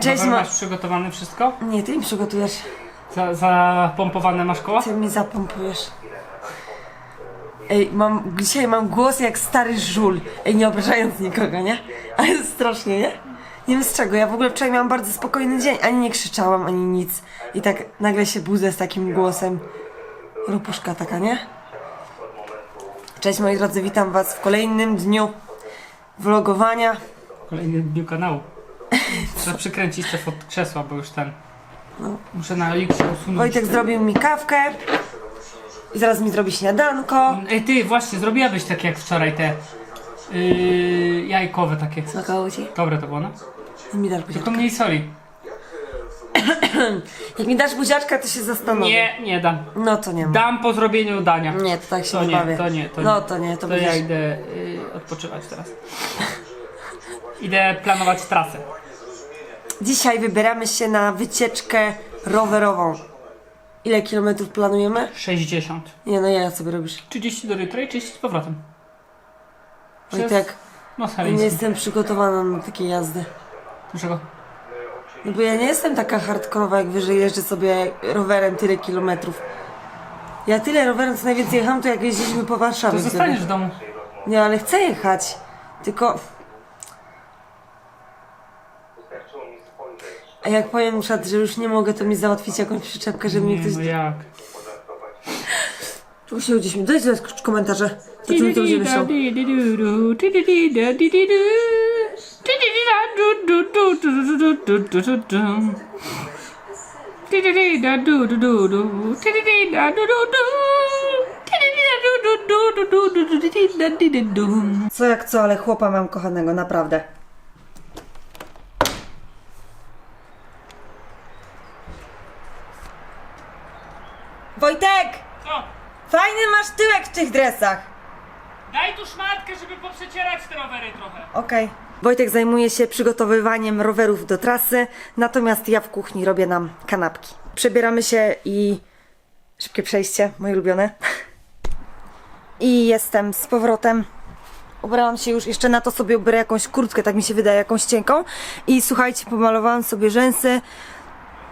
Cześć, ma... masz przygotowane wszystko? Nie, ty mi przygotujesz. Za, zapompowane masz koła? Ty mi zapompujesz. Ej, mam, dzisiaj mam głos jak stary żul. Ej, nie obrażając nikogo, nie? Ale strasznie, nie? Nie wiem z czego, ja w ogóle wczoraj miałam bardzo spokojny dzień, ani nie krzyczałam, ani nic. I tak nagle się budzę z takim głosem. Rupuszka taka, nie? Cześć moi drodzy, witam was w kolejnym dniu vlogowania. Kolejny dniu kanału. Trzeba przykręcić te od krzesła, bo już ten... No. Muszę na Elixie usunąć. Wojtek zrobił mi kawkę. I zaraz mi zrobi śniadanko. Ej ty, właśnie, zrobiłabyś tak jak wczoraj te... Yy, jajkowe takie. Smakowało ci? Dobre to było, no? Mi dasz Tylko buziaczka. mniej soli. Jak mi dasz buziaczka, to się zastanowię. Nie, nie dam. No to nie ma. Dam po zrobieniu dania. Nie, to tak się To nie bawię. to nie, to no nie. to nie, to, To będziesz... ja idę y, odpoczywać teraz. Idę planować trasę. Dzisiaj wybieramy się na wycieczkę rowerową. Ile kilometrów planujemy? 60. Nie no, ja sobie robisz. 30 do Rytra i 30 z powrotem. Przez No ja nie serio. jestem przygotowana na takie jazdy. Dlaczego? No bo ja nie jestem taka hardkorowa, jak wy, że jeżdżę sobie rowerem tyle kilometrów. Ja tyle rowerem, co najwięcej jechałam, to jak jeździliśmy po Warszawie. To wtedy. zostaniesz w domu. Nie, ale chcę jechać. Tylko... A jak powiem przykład, że już nie mogę, to mi załatwić jakąś przyczepkę, żeby mi Nie, ktoś... no jak? Usiądziesz mi, dajcie w komentarze. To czym to będzie myślał. Co jak co, ale chłopa mam kochanego, naprawdę. Wojtek! Co? Fajny masz tyłek w tych dresach. Daj tu szmatkę, żeby poprzecierać te rowery trochę. Okej. Wojtek zajmuje się przygotowywaniem rowerów do trasy, natomiast ja w kuchni robię nam kanapki. Przebieramy się i... Szybkie przejście, moje ulubione. I jestem z powrotem. Ubrałam się już, jeszcze na to sobie ubiorę jakąś kurtkę, tak mi się wydaje, jakąś cienką. I słuchajcie, pomalowałam sobie rzęsy,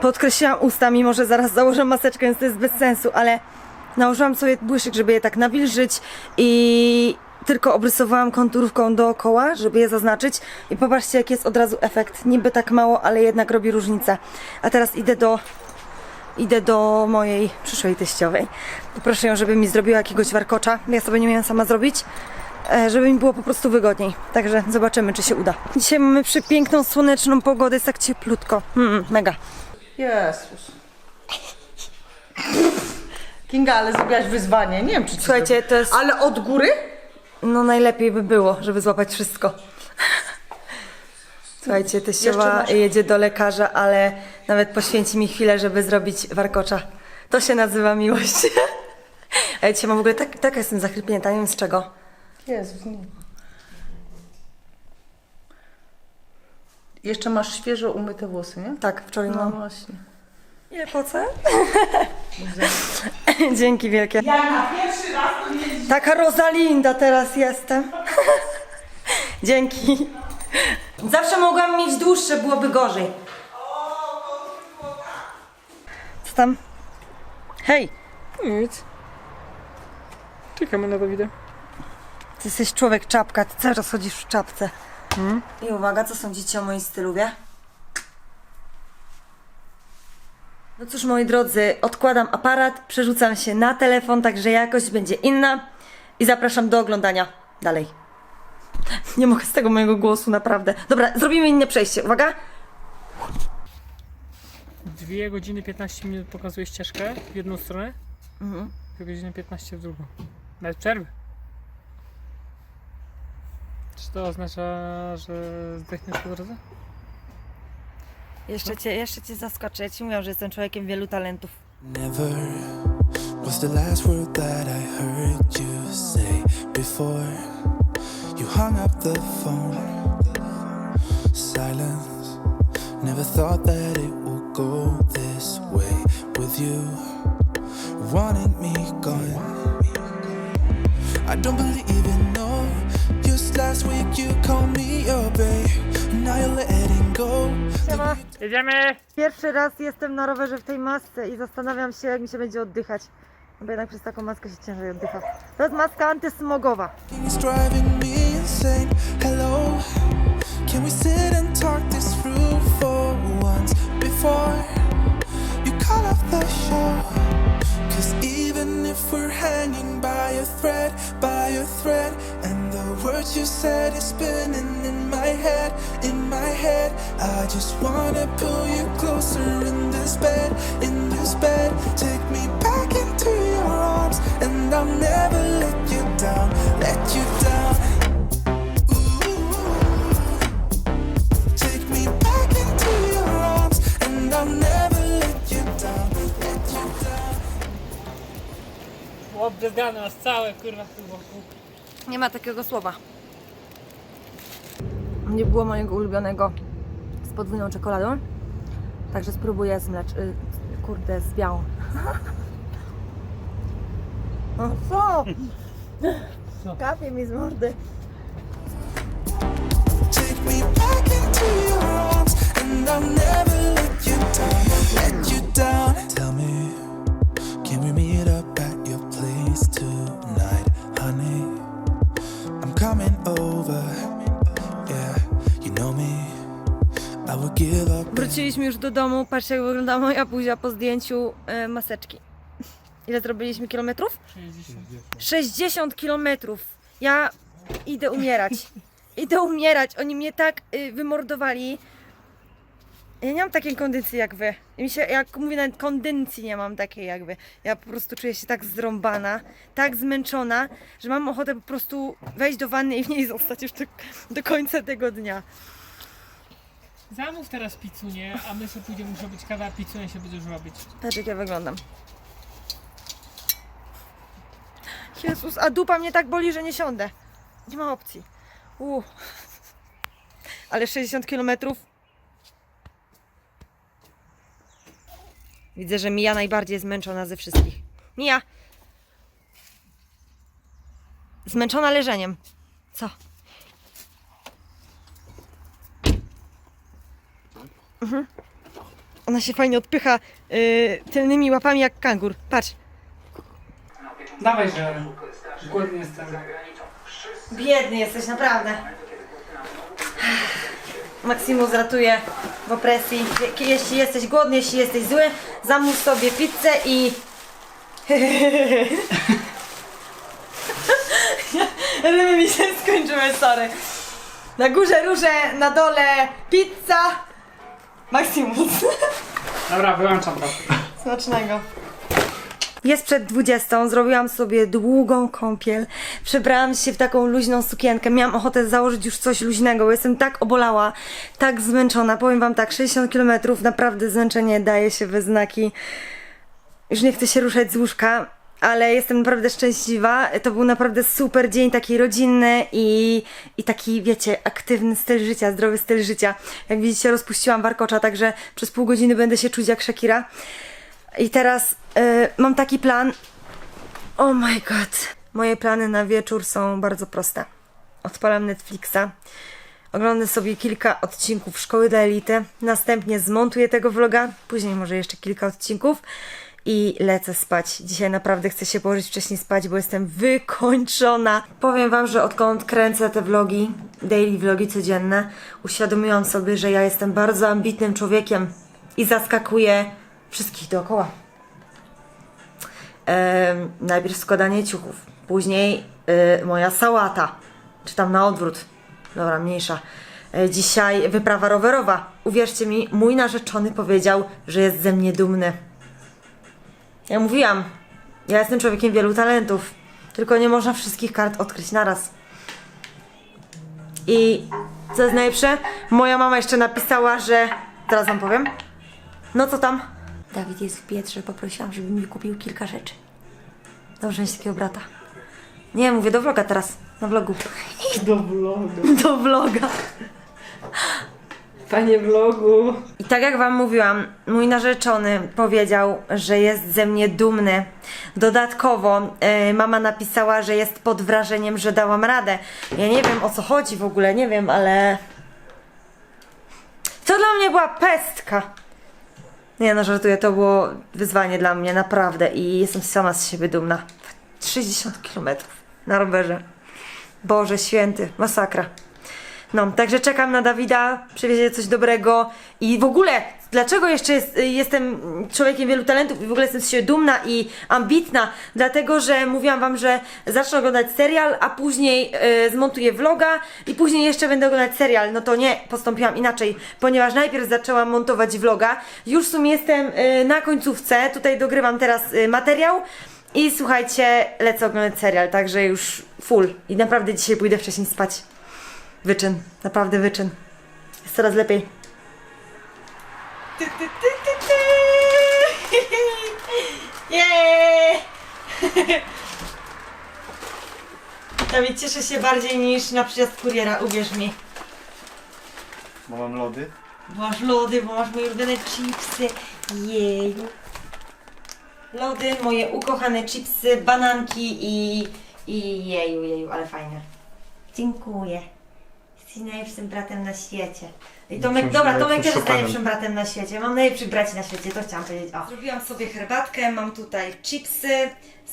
podkreśliłam usta, mimo że zaraz założę maseczkę, więc to jest bez sensu, ale nałożyłam sobie błyszyk, żeby je tak nawilżyć i tylko obrysowałam konturówką dookoła, żeby je zaznaczyć i popatrzcie jaki jest od razu efekt, niby tak mało, ale jednak robi różnicę. A teraz idę do idę do mojej przyszłej teściowej. Poproszę ją, żeby mi zrobiła jakiegoś warkocza. Ja sobie nie miałam sama zrobić, e, żeby mi było po prostu wygodniej. Także zobaczymy, czy się uda. Dzisiaj mamy przepiękną, słoneczną pogodę, jest tak cieplutko. Mm, mega. Jezus. Kinga, ale zrobiłaś wyzwanie. Nie wiem, czy ci Słuchajcie, to jest- Ale od góry? No najlepiej by było, żeby złapać wszystko. Słuchajcie, teściowa Jeszcze masz- jedzie do lekarza, ale nawet poświęci mi chwilę, żeby zrobić warkocza. To się nazywa miłość. A ja dzisiaj mam w ogóle tak, taka jestem zachrypnięta, nie wiem z czego. Jezus, nie. Jeszcze masz świeżo umyte włosy, nie? Tak, wczoraj No mam. właśnie. Ile płacę? Dzięki wielkie. Ja na pierwszy raz to nie Taka Rosalinda teraz jestem. Dzięki. Zawsze mogłam mieć dłuższe, byłoby gorzej. Co tam? Hej, Nic. Czekamy na Dawida. ty jesteś człowiek czapka, ty cały czas chodzisz w czapce. I uwaga, co sądzicie o moim styluwie? No cóż, moi drodzy, odkładam aparat, przerzucam się na telefon, także jakość będzie inna i zapraszam do oglądania dalej. Nie mogę z tego mojego głosu, naprawdę. Dobra, zrobimy inne przejście, uwaga. 2 godziny 15 minut pokazuje ścieżkę w jedną stronę, Mhm. 2 godziny 15 w drugą. Bez przerwy. Czy to oznacza, że zdechniesz po drodze? Jeszcze cię, jeszcze cię zaskoczę. Ja ci mówiłam, że jestem człowiekiem wielu talentów. Never was the last word that I heard you say before you hung up the phone. Silence, never thought that it would go this way with you, wanting me gone. I don't believe in no. Just last week you called me your babe. now you're letting go. Siema. Jedziemy! Pierwszy raz jestem na rowerze w tej masce i zastanawiam się, jak mi się będzie oddychać. Bo jednak przez taką maskę się ciężej oddycha. To jest maska antysmogowa. Cause even if we're hanging by a thread, by a thread, and words you said is spinning in my head, in my head, I just wanna pull you closer in this bed, in this bed. Take me back into your arms, and I'll never let you down, let you down. Ooh. Take me back into your arms, and I'll never let you down, let you down. Obdezgane nas całe, kurwa, tym wokół. Nie ma takiego słowa. Nie było mojego ulubionego z podwójną czekoladą. Także spróbuję z mlecz... y, Kurde, z białą. O co? Co? Kapie mi z mordy. Wróciliśmy już do domu. Patrzcie, jak wygląda moja buzia po zdjęciu e, maseczki. Ile zrobiliśmy kilometrów? 60. 60 kilometrów. Ja idę umierać. Idę umierać. Oni mnie tak y, wymordowali. Ja nie mam takiej kondycji jak wy. Mi się, jak mówię, nawet kondycji nie mam takiej jak wy. Ja po prostu czuję się tak zrąbana, tak zmęczona, że mam ochotę po prostu wejść do wanny i w niej zostać już do, do końca tego dnia. Zamów teraz pizzunię, a my sobie pójdziemy zrobić kawę, a pizzunia się będziesz robić. Patrz jak ja wyglądam. Jezus, a dupa mnie tak boli, że nie siądę. Nie ma opcji. U. Ale 60 kilometrów. Widzę, że Mija najbardziej zmęczona ze wszystkich. Mija! Zmęczona leżeniem. Co? Mhm. Ona się fajnie odpycha yy, tylnymi łapami jak kangur. Patrz. Dawaj, że głodny jestem. Biedny jesteś, naprawdę. Maximus ratuje w opresji. Je- Jeśli jesteś głodny, jeśli jesteś zły, zamów sobie pizzę i... Rymy mi się skończyły, sorry. Na górze róże, na dole pizza. Maximus. Dobra, wyłączam to. Smacznego. Jest przed 20, zrobiłam sobie długą kąpiel, przebrałam się w taką luźną sukienkę, miałam ochotę założyć już coś luźnego, bo jestem tak obolała, tak zmęczona. Powiem wam tak, 60 km, naprawdę zmęczenie daje się we znaki. Już nie chcę się ruszać z łóżka, ale jestem naprawdę szczęśliwa. To był naprawdę super dzień, taki rodzinny i, i taki, wiecie, aktywny styl życia, zdrowy styl życia. Jak widzicie, rozpuściłam warkocza, także przez pół godziny będę się czuć jak Shakira. I teraz y, mam taki plan. Oh my god. Moje plany na wieczór są bardzo proste. Odpalam Netflixa. Oglądam sobie kilka odcinków Szkoły dla Elity. Następnie zmontuję tego vloga. Później może jeszcze kilka odcinków. I lecę spać. Dzisiaj naprawdę chcę się położyć wcześniej spać, bo jestem wykończona. Powiem Wam, że odkąd kręcę te vlogi, daily vlogi codzienne, uświadomiłam sobie, że ja jestem bardzo ambitnym człowiekiem i zaskakuję wszystkich dookoła. Em, najpierw składanie ciuchów, później y, moja sałata, czy tam na odwrót, dobra, mniejsza. E, dzisiaj wyprawa rowerowa. Uwierzcie mi, mój narzeczony powiedział, że jest ze mnie dumny. Ja mówiłam, ja jestem człowiekiem wielu talentów, tylko nie można wszystkich kart odkryć naraz. I co jest najlepsze, moja mama jeszcze napisała, że. Teraz wam powiem. No co tam? Dawid jest w Pietrze, poprosiłam, żeby mi kupił kilka rzeczy. Dobrze mieć takiego brata. Nie, mówię do vloga teraz, na vlogu. Do vloga. Do vloga. I tak jak wam mówiłam, mój narzeczony powiedział, że jest ze mnie dumny. Dodatkowo e, mama napisała, że jest pod wrażeniem, że dałam radę. Ja nie wiem o co chodzi w ogóle, nie wiem, ale To dla mnie była pestka. Nie no, żartuję, to było wyzwanie dla mnie, naprawdę. I jestem sama z siebie dumna. 60 km na rowerze. Boże święty, masakra. No, także czekam na Dawida, przywiezie coś dobrego i w ogóle, dlaczego jeszcze jest, jestem człowiekiem wielu talentów i w ogóle jestem z siebie dumna i ambitna? Dlatego, że mówiłam wam, że zacznę oglądać serial, a później e, zmontuję vloga i później jeszcze będę oglądać serial. No to nie, postąpiłam inaczej, ponieważ najpierw zaczęłam montować vloga. Już w sumie jestem e, na końcówce, tutaj dogrywam teraz e, materiał. I słuchajcie, lecę oglądać serial, także już full. I naprawdę dzisiaj pójdę wcześniej spać. Wyczyn, naprawdę wyczyn. Jest coraz lepiej. Ty, ty, ty, ty, ty. Jej! Dawid, cieszę się bardziej niż na przyjazd kuriera, uwierz mi. Bo mam lody. Bo masz lody, bo masz moje ulubione chipsy. Jej. Lody, moje ukochane chipsy, bananki i... I jeju, jeju, ale fajne. Dziękuję. Jesteś najlepszym bratem na świecie. I Tomek, dobra, Tomek najlepszym też jest Chopinem. najlepszym bratem na świecie. Mam najlepszych braci na świecie, to chciałam powiedzieć. O. Zrobiłam sobie herbatkę, mam tutaj chipsy,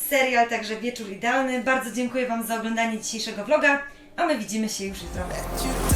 serial, także wieczór idealny. Bardzo dziękuję Wam za oglądanie dzisiejszego vloga, a my widzimy się już jutro. you.